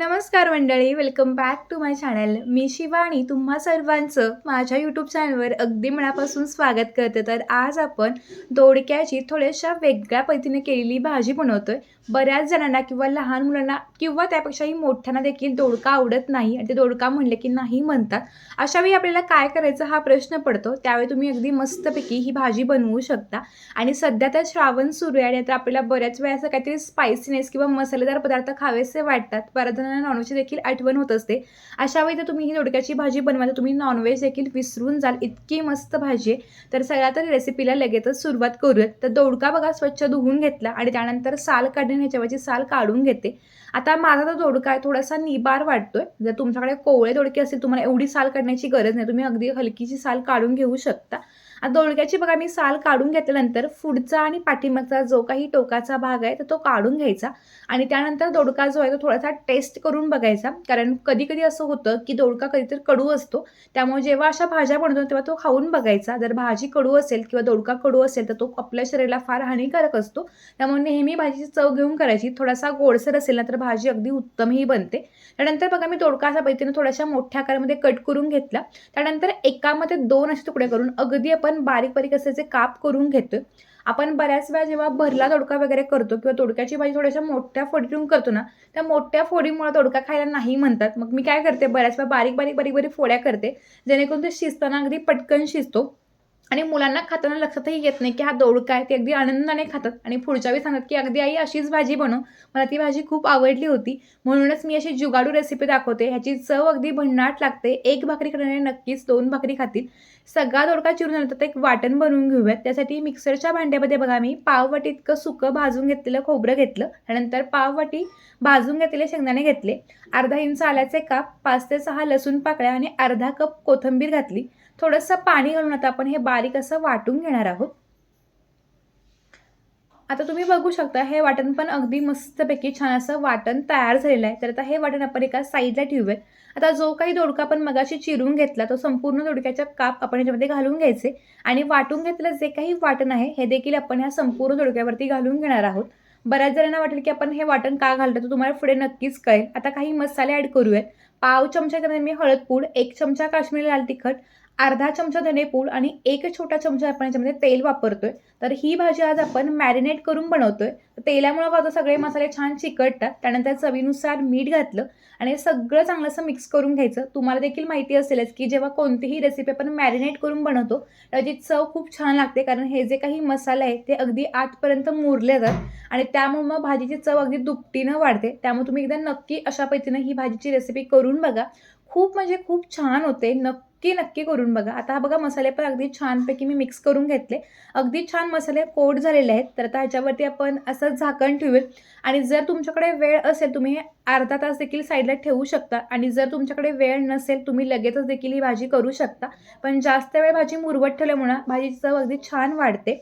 नमस्कार मंडळी welcome back to my channel मी शिवानी तुम्हा सर्वांचं माझ्या यूट्यूब चॅनलवर अगदी मनापासून स्वागत करते. तर आज आपण दोडक्याची थोड्याशा वेगळ्या पद्धतीने केलेली भाजी बनवतोय. बऱ्याच जणांना किंवा लहान मुलांना किंवा त्यापेक्षाही मोठ्यांना देखील दोडका आवडत नाही आणि ते दोडका म्हणले की नाही म्हणतात. अशावेळी आपल्याला काय करायचं हा प्रश्न पडतो. त्यावेळी तुम्ही अगदी मस्तपैकी ही भाजी बनवू शकता. आणि सध्या तर श्रावण सुरू आहे आणि तर आपल्याला बऱ्याच वेळा असं काहीतरी स्पायसीनेस किंवा मसालेदार पदार्थ खावेसे वाटतात. बऱ्याच जणांना नॉनव्हेज देखील आठवण होत असते. अशा वेळी तर तुम्ही ही दोडक्याची भाजी बनवा तर तुम्ही नॉनव्हेज देखील विसरून जाल. इतकी मस्त भाजी आहे. तर सगळ्या तर रेसिपीला लगेचच सुरुवात करूयात. तर दोडका बघा स्वच्छ धुवून घेतला आणि त्यानंतर साल काढून ह्याच्यावरची साल काढून घेते. आता माझा तर दोडका आहे थोडासा निबार वाटतोय जर तुमच्याकडे कोवळे दोडके असतील तुम्हाला एवढी साल काढण्याची गरज नाही. तुम्ही अगदी हलकीची साल काढून घेऊ शकता. आता दोडक्याची बघा मी साल काढून घेतल्यानंतर पुढचा आणि पाठीमागचा जो काही टोकाचा भाग आहे तर तो काढून घ्यायचा. आणि त्यानंतर दोडका जो आहे तो थोडासा टेस्ट करून बघायचा. कारण कधी कधी असं होतं की दोडका कधीतरी कडू असतो. त्यामुळे जेव्हा अशा भाज्या बनवतो तेव्हा तो खाऊन बघायचा. जर भाजी कडू असेल किंवा दोडका कडू असेल तर तो आपल्या शरीराला फार हानिकारक असतो. त्यामुळे नेहमी भाजीची चव घेऊन करायची. थोडासा गोडसर असेल ना तर भाजी अगदी उत्तमही बनते. त्यानंतर बघा मी दोडका असा पद्धतीने थोड्याशा मोठ्या आकारामध्ये कट करून घेतला. त्यानंतर एकामध्ये दोन असे तुकडे करून अगदी आपण आपण बारीक बारीक असे काप करून घेतोय आपण बऱ्याच वेळा जेव्हा भरला तोडका वगैरे करतो किंवा तोडक्याची भाजी थोड्याशा मोठ्या फोडीतून करतो ना त्या मोठ्या फोडीमुळे तोडका खायला नाही म्हणतात. मग मी काय करते बऱ्याच वेळा बारीक बारीक बारीक बारीक फोड्या करते जेणेकरून ते शिजताना अगदी पटकन शिजतो. आणि मुलांना खाताना लक्षातही येत नाही की हा दोडका आहे ते अगदी आनंदाने खातात. आणि पुढच्या वेळी सांगतात की अगदी आई अशीच भाजी बनव. मला ती भाजी खूप आवडली होती. म्हणूनच मी अशी जुगाडू रेसिपी दाखवते. ह्याची चव अगदी भन्नाट लागते. एक भाकरी करणारे नक्कीच दोन भाकरी खातील. सगळा दोडका चिरून नंतर एक वाटण बनवून घेऊयात. त्यासाठी मिक्सरच्या भांड्यामध्ये बघा मी पाववाटी इतकं सुकं भाजून घेतलेलं खोबरं घेतलं. त्यानंतर पाववाटी भाजून घेतलेले शेंगदाणे घेतले. अर्धा इंच आल्याचे काप पाच ते सहा लसूण पाकळ्या आणि अर्धा कप कोथिंबीर घातली. थोडंसं पाणी घालून आता आपण हे बारीक असं वाटून घेणार आहोत. आता तुम्ही बघू शकता हे वाटण पण अगदी मस्तपैकी छान असं वाटण तयार झालेलं आहे. तर आता हे वाटण आपण एका साईडला ठेवूयात. आता जो काही दोडका आपण मगाशी चिरून घेतला तो संपूर्ण दोडक्याचा काप आपण याच्यामध्ये घालून घ्यायचे. आणि वाटून घेतलेलं जे काही वाटण आहे हे देखील आपण ह्या संपूर्ण दोडक्यावरती घालून घेणार आहोत. बऱ्याच जणांना वाटेल की आपण हे वाटण का घालतो तर तुम्हाला पुढे नक्कीच कळेल. आता काही मसाले ॲड करूयात. पाव चमचा त्यामध्ये मी हळद पूड एक चमचा काश्मीरी लाल तिखट अर्धा चमचा धनेपूड आणि एक छोटा चमचा आपण याच्यामध्ये तेल वापरतोय. तर ही भाजी आज आपण मॅरिनेट करून बनवतोय. तेलामुळे काय सगळे मसाले छान चिकटतात. त्यानंतर चवीनुसार मीठ घातलं आणि सगळं चांगलं असं मिक्स करून घ्यायचं. तुम्हाला देखील माहिती असेलच की जेव्हा कोणतीही रेसिपी आपण मॅरिनेट करून बनवतो त्याची चव खूप छान लागते. कारण हे जे काही मसाले आहेत ते अगदी आतपर्यंत मुरले जातात. आणि त्यामुळे मग भाजीची चव अगदी दुपटीनं वाढते. त्यामुळे तुम्ही एकदा नक्की अशा पद्धतीनं ही भाजीची रेसिपी करून बघा. खूप म्हणजे खूप छान होते. नक्की नक्की करून बघा. आता हा बघा मसाले पण अगदी छानपैकी मी मिक्स करून घेतले. अगदी छान मसाले कोट झालेले आहेत. तर आता ह्याच्यावरती आपण असं झाकण ठेवूया आणि जर तुमच्याकडे वेळ असेल तुम्ही हे अर्धा तास देखील साईडला ठेवू शकता. आणि जर तुमच्याकडे वेळ नसेल तुम्ही लगेचच देखील ही भाजी करू शकता. पण जास्त वेळ भाजी मुरवट ठेवल्यामुळं भाजीची चव अगदी छान वाढते.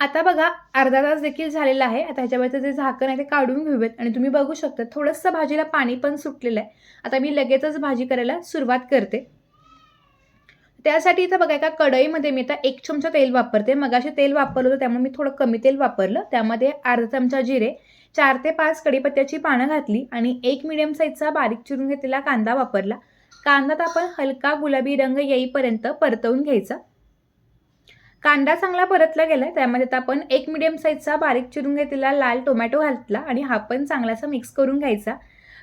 आता बघा अर्धा तास देखील झालेला आहे. आता ह्याच्यावरचं जे झाकण आहे ते काढून घेऊयात. आणि तुम्ही बघू शकता थोडंसं भाजीला पाणी पण सुटलेलं आहे. आता मी लगेचच भाजी करायला सुरुवात करते. त्यासाठी इथं बघा एका कढईमध्ये मी आता एक चमचा तेल वापरते. मगाशी तेल वापरलं होतं त्यामुळे मी थोडं कमी तेल वापरलं. त्यामध्ये अर्धा चमचा जिरे चार ते पाच कढीपत्त्याची पानं घातली आणि एक मिडियम साईजचा बारीक चिरून घेतलेला कांदा वापरला. कांदा आपण हलका गुलाबी रंग येईपर्यंत परतवून घ्यायचा. कांदा चांगला परतला गेला त्यामध्ये आता आपण एक मिडियम साईजचा बारीक चिरून घेतलेला लाल टोमॅटो घातला आणि हा पण चांगलासा मिक्स करून घ्यायचा.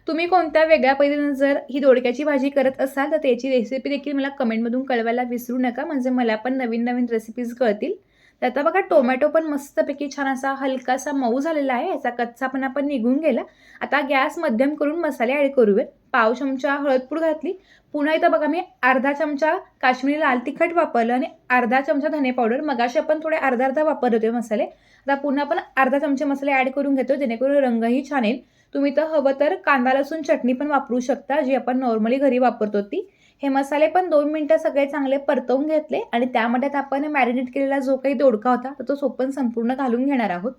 तुम्ही कोणत्या वेगळ्या पद्धतीने जर ही दोडक्याची भाजी करत असाल तर त्याची रेसिपी देखील मला कमेंटमधून कळवायला विसरू नका. म्हणजे मला पण नवीन नवीन रेसिपीज कळतील. तर आता बघा टोमॅटो पण मस्तपैकी छान असा हलकासा मऊ झालेला आहे. याचा कच्चा पण आपण निघून गेला. आता गॅस मध्यम करून मसाले ॲड करूयात. पाव चमचा हळदपूड घातली. पुन्हा इथं बघा मी अर्धा चमचा काश्मीरी लाल तिखट वापरलं आणि अर्धा चमचा धने पावडर. मगाशी आपण थोडे अर्धा अर्धा वापरत होते मसाले. आता पुन्हा आपण अर्धा चमचे मसाले ॲड करून घेतो जेणेकरून रंगही छान येईल. तुम्ही तर हवं तर कांदा लसूण चटणी पण वापरू शकता जी आपण नॉर्मली घरी वापरतो ती. हे मसाले पण दोन मिनटं सगळे चांगले परतवून घेतले आणि त्यामध्ये आपण मॅरिनेट केलेला जो काही दोडका होता तर तो सोपन संपूर्ण घालून घेणार आहोत.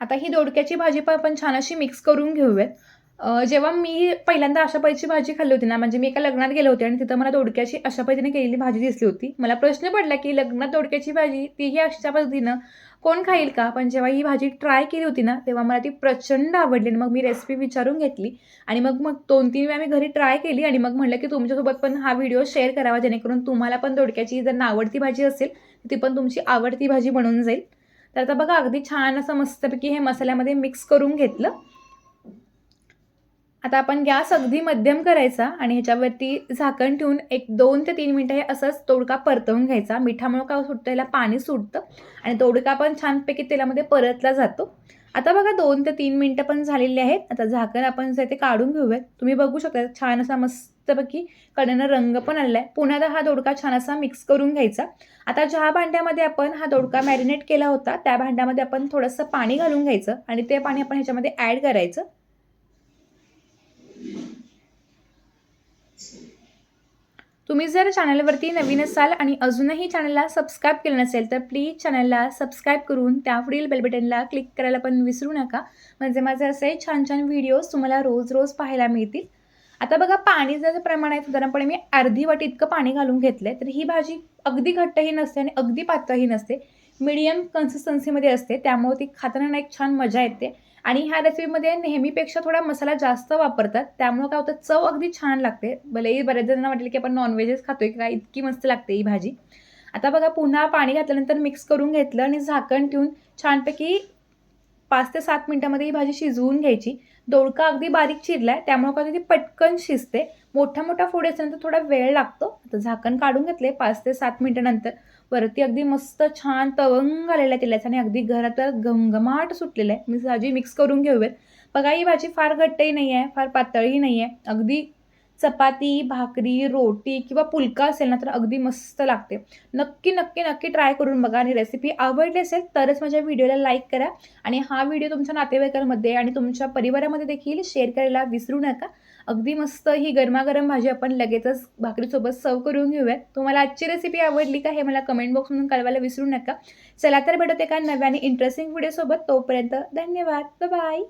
आता ही दोडक्याची भाजी पण आपण छान अशी मिक्स करून घेऊयात. जेव्हा मी पहिल्यांदा अशा भाजी खाल्ली होती ना म्हणजे मी एका लग्नात गेले होते आणि तिथं मला दोडक्याची अशा पद्धतीने केलेली भाजी दिसली होती. मला प्रश्न पडला की लग्नात दोडक्याची भाजी तीही अशा पद्धतीनं कोण खाईल का? पण जेव्हा ही भाजी ट्राय केली होती ना तेव्हा मला ती प्रचंड आवडली आणि मग मी रेसिपी विचारून घेतली आणि मग मग दोन तीन वेळा मी घरी ट्राय केली आणि मग म्हटलं की तुमच्यासोबत पण हा व्हिडिओ शेअर करावा जेणेकरून तुम्हाला पण दोडक्याची जर आवडती भाजी असेल ती पण तुमची आवडती भाजी बनून जाईल. तर आता बघा अगदी छान असं मस्तपैकी हे मसाल्यामध्ये मिक्स करून घेतलं. आता आपण गॅस अगदी मध्यम करायचा आणि ह्याच्यावरती झाकण ठेवून एक दोन ते तीन मिनटं हे असंच तोडका परतवून घ्यायचा. मिठामुळं का सुटतं याला पाणी सुटतं आणि तोडका पण छानपैकी तेलामध्ये परतला जातो. आता बघा दोन ते तीन मिनटं पण झालेली आहेत. आता झाकण आपण जे ते काढून घेऊयात. तुम्ही बघू शकता छान असा मस्तपैकी कड्यानं रंग पण आलेला आहे. पुन्हा हा दोडका छान असा मिक्स करून घ्यायचा. आता ज्या भांड्यामध्ये आपण हा दोडका मॅरिनेट केला होता त्या भांड्यामध्ये आपण थोडंसं पाणी घालून घ्यायचं आणि ते पाणी आपण ह्याच्यामध्ये ॲड करायचं. तुम्ही जर चॅनलवरती नवीन असाल आणि अजूनही चॅनलला सबस्क्राईब केलं नसेल तर प्लीज चॅनलला सबस्क्राईब करून त्यापुढील बेलबटनला क्लिक करायला पण विसरू नका. म्हणजे माझे असे छान छान व्हिडिओज तुम्हाला रोज रोज पाहायला मिळतील. आता बघा पाणीचं जे प्रमाण आहे साधारणपणे मी अर्धी वाटी इतकं पाणी घालून घेतलं तर ही भाजी अगदी घट्टही नसते आणि अगदी पातळही नसते. मिडियम कन्सिस्टन्सीमध्ये असते त्यामुळे ती खाताना एक छान मजा येते. आणि ह्या रेसिपीमध्ये नेहमीपेक्षा थोडा मसाला जास्त वापरतात. त्यामुळं काय होतं चव अगदी छान लागते. भलेही बऱ्याच जणांना वाटेल की आपण नॉनव्हेजच खातोय का इतकी मस्त लागते ही भाजी. आता बघा पुन्हा पाणी घातल्यानंतर मिक्स करून घेतलं आणि झाकण ठेवून छानपैकी पाच ते सात मिनटामध्ये ही भाजी शिजवून घ्यायची. दोडका अगदी बारीक चिरला आहे त्यामुळे काय ती पटकन शिजते. मोठा मोठा फोड याच्यानंतर थोडा वेळ लागतो. आता झाकण काढून घेतले पाच ते सात मिनटानंतर. वरती अगदी मस्त छान तवंग आलेला आहे तेलाचा आणि अगदी घरात घमघमाट सुटलेला आहे. मी भाजी मिक्स करून घेऊयात. बघा ही भाजी फार घट्टही नाही आहे फार पातळही नाही आहे अगदी चपाती भाकरी रोटी किंवा पुलका असेल ना तर अगदी मस्त लागते. नक्की नक्की नक्की ट्राय करून बघा आणि रेसिपी आवडली असेल तरच माझ्या व्हिडिओला लाईक करा. आणि हा व्हिडिओ तुमच्या नातेवाईकांमध्ये आणि तुमच्या परिवारामध्ये देखील शेअर करायला विसरू नका. अगदी मस्त ही गरमागरम भाजी आपण लगेचच भाकरीसोबत सर्व करून घेऊयात. तुम्हाला आजची रेसिपी आवडली का हे मला कमेंट बॉक्समधून कळवायला विसरू नका. चला तर भेटत एका नव्याने इंटरेस्टिंग व्हिडिओसोबत तोपर्यंत धन्यवाद. बाय